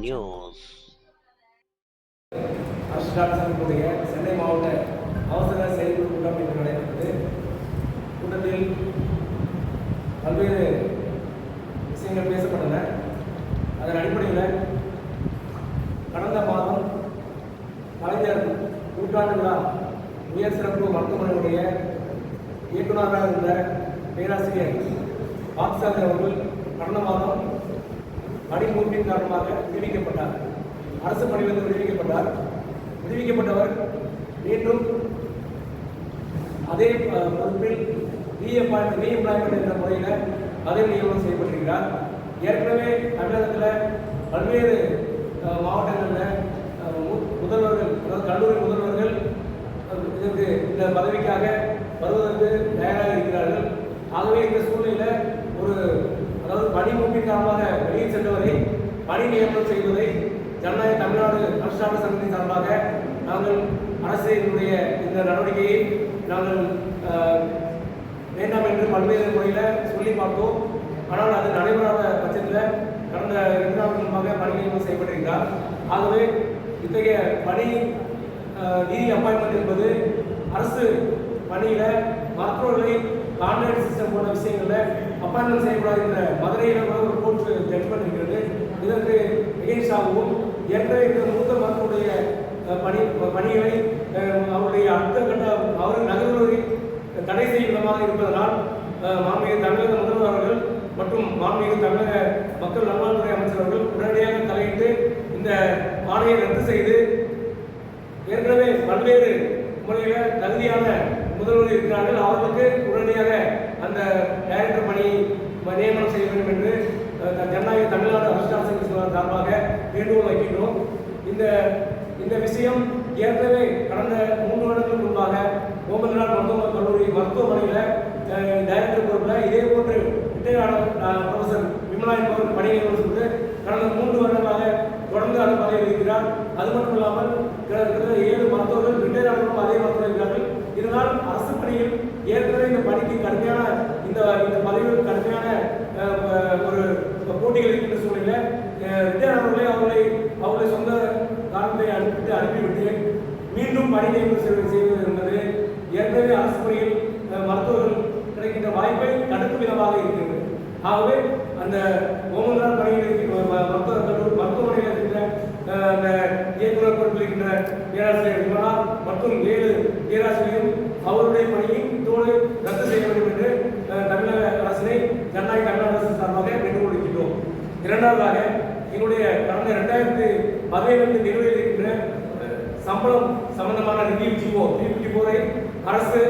News அஷ்டாட்சனுடைய Chennai மாவட்ட அவசர செயற்குழு கூட்டம் இன்று நடைபெற்றது. கூட்டத்தில் பல்வேறு விஷயங்கள் பேசப்பட்டன. அதன் அடிப்படையில் கடந்த மாதம் கலைஞர் நூற்றாண்டு விழா உயர் சிறப்பு மருத்துவமனையுடைய இயக்குநராக இருந்த பேராசிரியர் பாக்சாதர் அவர்கள் கடந்த மாதம் அடிமூப்பின் காரணமாக விடுவிக்கப்பட்டார். அரசு பணியிலிருந்து விடுவிக்கப்பட்டார். விடுவிக்கப்பட்டவர் மீண்டும் அதே பொறுப்பில் ரீஎம்ப்ளாய்மெண்ட் என்ற முறையில் பதவி நியமனம் செய்யப்பட்டிருக்கிறார். ஏற்கனவே தமிழகத்தில் பல்வேறு மாவட்டங்களில் மு- முதல்வர்கள் அதாவது கல்லூரி முதல்வர்கள் இதற்கு இந்த பதவிக்காக வருவதற்கு தயாராக இருக்கிறார்கள். ஆகவே இந்த சூழ்நிலையில் ஒரு அதாவது பணி மூப்பிற்காக காரணமாக வெளியில் சென்றவரை பணி நியமனம் செய்வதை ஜனநாயக தமிழ்நாடு அரசாங்க சங்கத்தின் சார்பாக நாங்கள் அரசினுடைய இந்த நடவடிக்கையை நாங்கள் வேண்டாம் என்று பல்வேறு முறையில் சொல்லி பார்த்தோம். ஆனால் அது நடைபெறாத பட்சத்தில் கடந்த இரண்டு நாள் பணி நியமனம் செய்யப்பட்டிருக்கிறார். ஆகவே இத்தகைய பணி நிதி அப்பாயின்மெண்ட் என்பது அரசு பணியில் மருத்துவர்களை கான்ட்ராக்ட் சிஸ்டம் போன்ற விஷயங்களில் அப்பாயின்மெண்ட் செய்யக்கூடாது என்ற மதுரையில் கூட ஒரு கோர்ட் ஜட்மெண்ட் இருக்கிறது. இதற்கு எகென்ஸ்டாகவும் ஏற்கனவே இருக்கிற மூத்த மக்களுடைய பணி பணிகளை அவருடைய அடுத்த கட்ட அவர் நகர்வுகளை தடை செய்யும் விதமாக இருப்பதனால் அஹ், மாண்புமிகு தமிழக முதல்வர் அவர்கள் மற்றும் மாண்புமிகு தமிழக மக்கள் நல்வாழ்வுத்துறை அமைச்சர் அவர்கள் உடனடியாக தலையிட்டு இந்த ஆணையை ரத்து செய்து ஏற்கனவே பல்வேறு முறையில் தகுதியான முதல்வர் இருக்கிறார்கள். அவர்களுக்கு உடனடியாக அந்த டைரக்டர் பணி நியமனம் செய்ய வேண்டும் என்று ஜனநாயக தமிழ்நாடு அரசாங்க சார்பாக வேண்டுகோள் வைக்கின்றோம். இந்த இந்த விஷயம் ஏற்கனவே கடந்த மூன்று வருடங்களுக்கு முன்பாக ஓமந்தநாள் மருத்துவ கல்லூரி மருத்துவமனையில் டைரக்டர் பொறுப்பில் இதே போன்று ரிட்டையர்டான ப்ரொஃபசர் விமலா என்பவர் பணி சொல்லிட்டு செய்து கடந்த மூன்று வருடங்களாக தொடர்ந்து அந்த பதவியில் இருக்கிறார் அது மட்டும் இல்லாமல் கிட்டத்தட்ட ஏழு மருத்துவர்கள் ரிட்டையர் ஆனவர்களும் அதே மருத்துவர் இருக்கிறார்கள் இதனால் அரசு ஏற்கனவே இந்த பணிக்கு கடுமையான இந்த இந்த பதவியில் கடுமையான ஒரு போட்டிகள் இருக்கின்ற சூழ்நிலை ரிட்டையர் ஆனவர்களை அவர்களை அவர்களை சொந்த காரணத்தை அனுப்பிட்டு அனுப்பிவிட்டு மீண்டும் பணி நியமனம் செய்வது செய்வது என்பது ஏற்கனவே அரசு பணியில் மருத்துவர்கள் கிடைக்கின்ற வாய்ப்பை தடுக்கும் விதமாக இருக்கிறது. ஆகவே அந்த ஓமந்தரால் பணியில் இருக்கின்ற ம- மருத்துவ கல்லூரி மருத்துவமனையில் இருக்கின்ற அந்த இயக்குநர் பொறுப்பில் இருக்கின்ற பேராசிரியர் மற்றும் ஏழு பேராசிரியரும் அவருடைய பணியும் இதோடு ரத்து செய்ய வேண்டும் என்று தமிழக அரசினை ஜனநாயக தமிழக அரசு சார்பாக வேண்டுகோள் இரண்டாவதாக என்னுடைய கடந்த ரெண்டாயிரத்து பதினேழு நிலுவையில் இருக்கின்ற சம்பளம் சம்பந்தமான ரிவ்யூ ஜிஓ ரிவ்யூ போரை அரசு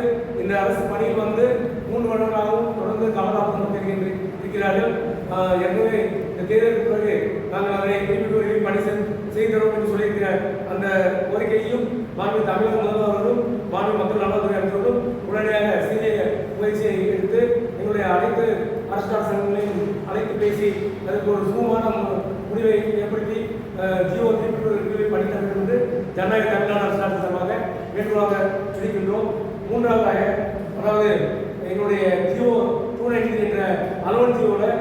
இந்த அரசு பணியில் வந்து மூன்று வருடங்களாகவும் தொடர்ந்து காலதாமதம் தெரிகின்ற இருக்கிறார்கள். எனவே இந்த தேர்தலுக்கு பிறகு நாங்கள் அதனை ரிவ்யூ பணி செய்- செய்கிறோம் என்று சொல்லியிருக்கிற அந்த கோரிக்கையையும் மாநில தமிழக முதல்வர்களும் மாநில மக்கள் நலத்துறை அனைத்து அரசியல் சங்கங்களையும் அழைத்து பேசி அதற்கு ஒரு சுமூகமான முடிவை ஏற்படுத்தி ஜியோ திருப்பி படிக்க வேண்டும் என்று ஜனநாயக தமிழ்நாடு அரசாங்க சார்பாக வேண்டுகோளாக இருக்கின்றோம் மூன்றாவதாக அதாவது எங்களுடைய ஜியோ டூ நைன்டி என்ற அலுவல் ஜியோவில்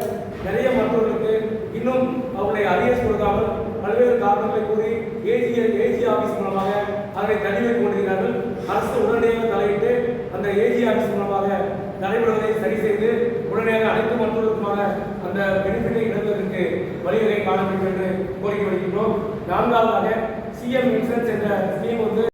நிறைய மருத்துவர்களுக்கு இன்னும் அவர்களை அரியஸ் கொடுக்காமல் பல்வேறு காரணங்களை கூறி ஏஜி ஏஜி ஆஃபீஸ் மூலமாக அதனை தள்ளி வைத்துக் கொண்டிருக்கிறார்கள் அரசு உடனடியாக தலையிட்டு அந்த ஏஜி ஆஃபீஸ் மூலமாக நடைபெறுவதை அனைத்து அந்த பெனிஃபிட்டை இழந்ததற்கு வழிவகை காண வேண்டும் என்று கோரிக்கை வைக்கின்றோம் நான்காவதாக சிஎம் இன்சூரன்ஸ் என்ற ஸ்கீம் வந்து